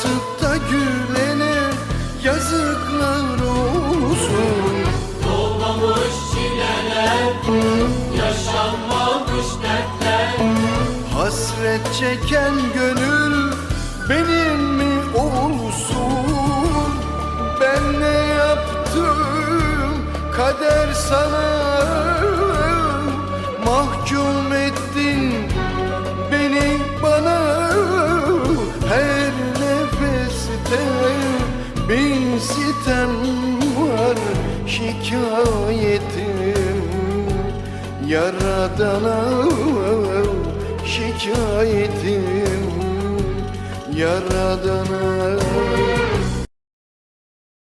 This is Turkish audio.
batıp da gülene yazıklar olsun. Dolmamış çileler, yaşanmamış dertler. Hasret çeken gönül benim mi olsun? Ben ne yaptım? Kader sana bin sitem var şikayetim. Yaradana şikayetim. Yaradana